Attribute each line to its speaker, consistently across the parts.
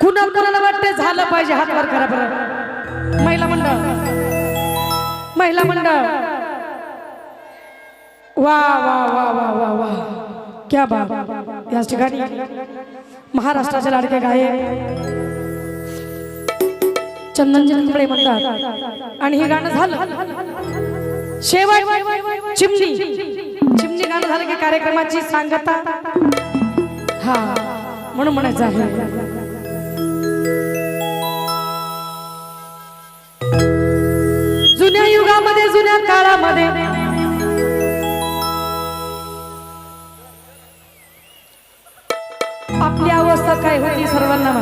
Speaker 1: कुणाला कुणाला वाटते झालं पाहिजे हात वर करा बरं. महिला मंडळ. महिला मंडळ. वा वा वा वा वा वा. क्या बाब याच ठिकाणी महाराष्ट्राच्या लाडके गायक चंदनजी कपडे म्हणतात. आणि हे गाणं झालं. शेवट चिमणी. चिमणी गाणं झालं की कार्यक्रमाची सांगता. हा म्हणून म्हणायचं आहे.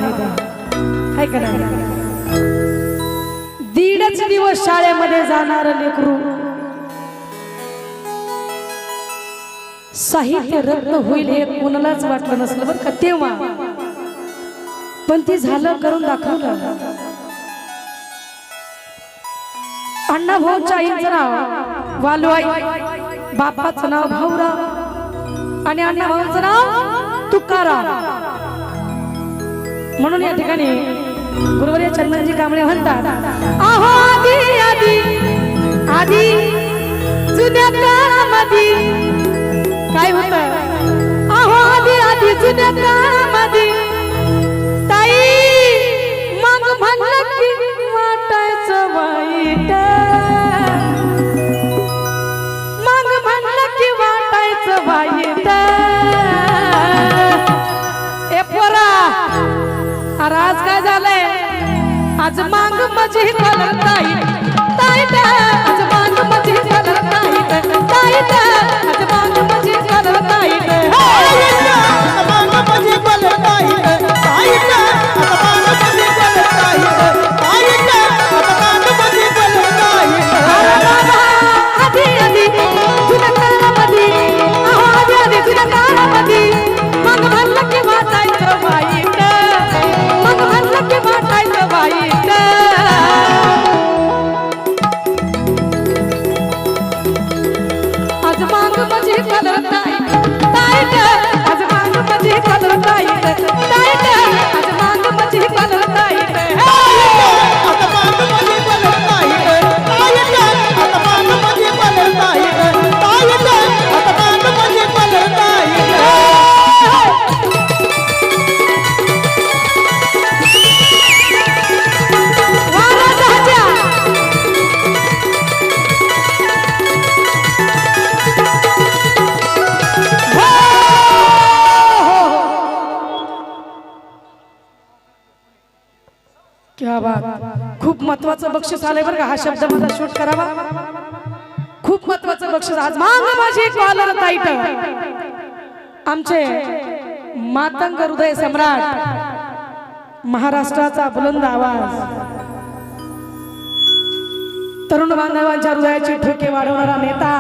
Speaker 1: माहीत आहे. हाय का नाही? दीडच दिवस शाळेमध्ये जाणार लेकरू. साहित्य रत्न होईल हे कोणालाच वाटलं नसलं बरं का? तेव्हा. पण ते झालं करून दाखवलं अण्णा भाऊच्या आईचं नाव वालुआई बापाचं नाव भाऊराव आणि अण्णा भाऊचं नाव तुकाराम. म्हणून या ठिकाणी गुरुवर्य चंदनजी कांबळे म्हणतात आहो आधी आधी आधी जुन्या काळामध्ये काय होत? आहो आधी आधी जुन्या काळामध्ये आज मांग माझी कलर ताई ताई आज मांग बाबा खूप महत्वाचं बक्षीस आलंय बरं का हा शब्द माझा शूट करावा. खूप महत्वाचं बक्षीस आज मांग माझी कॉलर ताईट. आमचे मातंग हृदय सम्राट महाराष्ट्राचा बुलंद आवाज. तरुण बांधवांच्या हृदयाची ठोके वाढवणारा नेता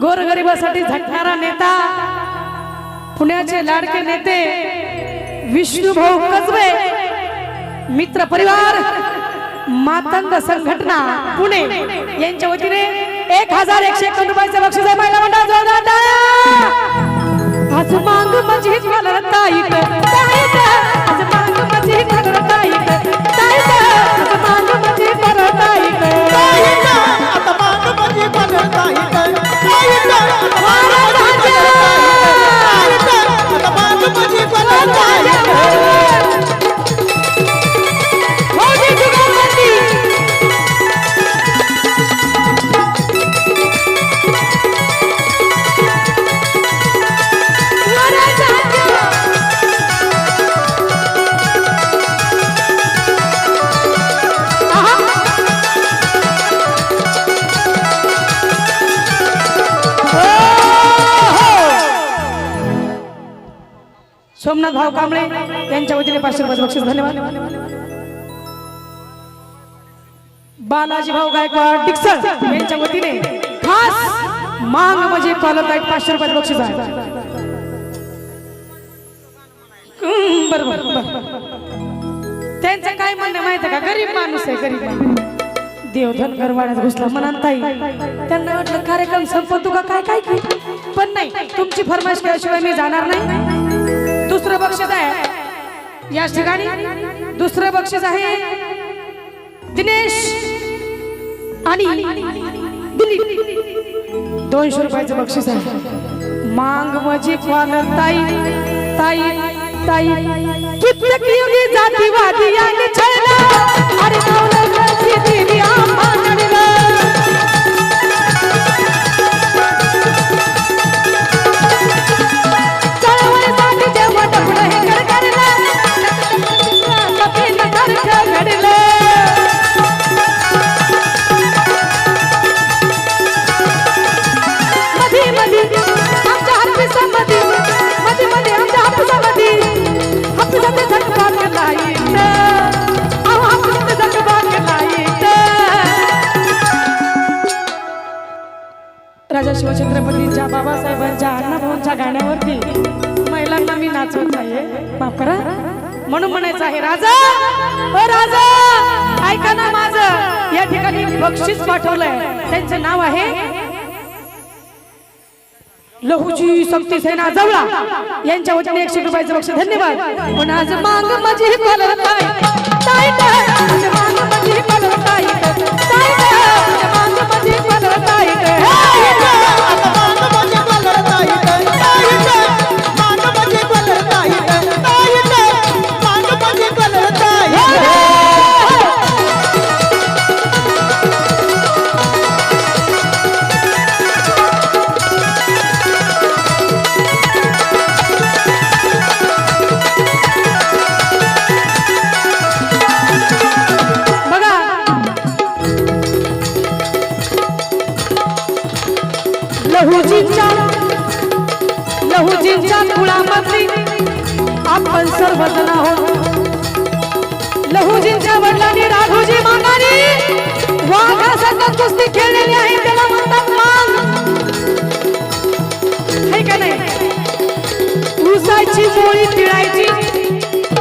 Speaker 1: गोरगरिबासाठी झटणारा नेता पुण्याचे लाडके नेते विष्णुभाऊ कसबे. मित्र परिवार मातंग संघटना पुणे यांच्या वतीने एक हजार एकशे एक रुपयाचं बक्षीस आहे महिला मंडळ जोरदार टाळ्या. मांग माझी सोमनाथ भाऊ कांबळे यांच्या वतीने पाचशे रुपयाचं बक्षीस धन्यवाद. बालाजी भाऊ गायकवाड डिक्सर यांच्या वतीने खास मांग म्हणजे कॉलर गाईड पाचशे रुपये बक्षीस आहे. हम्म, त्यांचं काय म्हणणं माहीत का? गरीब माणूस आहे गरीब माणूस. देवधन गरवाड्यात घुसला म्हणाल ताई. त्यांना वाटलं कार्यक्रम संपतो का? काय काय की पण नाही तुमची फरमाईश केल्याशिवाय मी जाणार नाही. दुसरं बक्षीस आहे. या ठिकाणी दुसरं बक्षीस आहे. दिनेश आणि दिलीप. दोनशे रुपयाचं बक्षीस आहे. मांग माझी क्वालर ताई ताई ताई. कित्येक युगी जातीवादी आणि छळला. अरे अण्णाभाऊंच्या गाण्यावरती महिलांना मी नाचवत नाहीये. माफ करा. म्हणून म्हणायचं आहे राजा! ओ राजा! ऐका ना माझं. या ठिकाणी बक्षीस पाठवलंय. त्यांचं नाव आहे लहूची सक्ती सेना जवळा. यांच्या वतीने एकशे रुपयाचं बक्षीस. धन्यवाद. पण आज मांग माझी लहूजींच्या लहूजींच्या कुळामध्ये आपण सर्वजण आहोत. लहूजींच्या वडिलांनी राघोजी मांगानी सतत कुस्ती खेळलेली आहे त्याला म्हणतात मान हे का नाही? ऊसाची मोळी तिळायची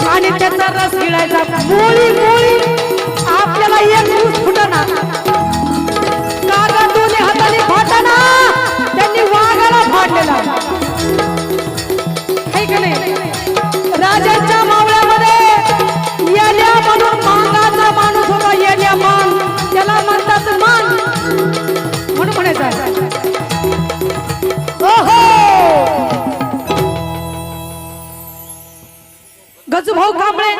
Speaker 1: आणि त्याचा रस गिळायचा. मोळी मोळी आपल्याला एक ऊस फुटणार. वाघाला फाडलेला का नाही? राजांच्या मावळ्यामध्ये येल्या म्हणून मांगाचा माणूस होता येल्या मान. त्याला म्हणतात मान. म्हणून म्हणायचं आहे. गजूभाऊ कांबळे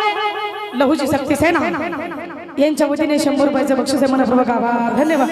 Speaker 1: लहूची शक्ती सेना यांच्या वतीने शंभर रुपयाचं बक्षीस आहे. मनपूर्वक आभार. धन्यवाद.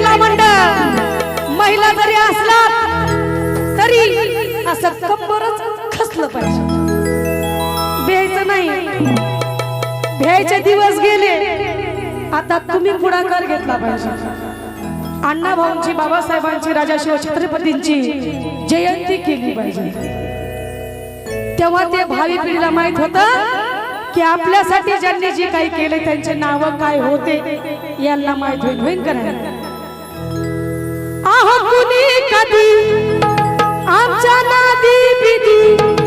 Speaker 1: महिला मंडळ महिला जरी असला तरी असं कंबरच खसलं पाहिजे. भ्यायचं नाही. भ्यायचे दिवस गेले आता तुम्ही पुढाकार घेतला पाहिजे. अण्णा भाऊंची बाबासाहेबांची राजा शिव छत्रपतींची जयंती केली पाहिजे. तेव्हा ते भावी पिढीला माहीत होत की आपल्यासाठी ज्यांनी जे काही केले त्यांचे नाव काय होते यांना माहीत होईल होईल का नाही? आहो कुणी कधी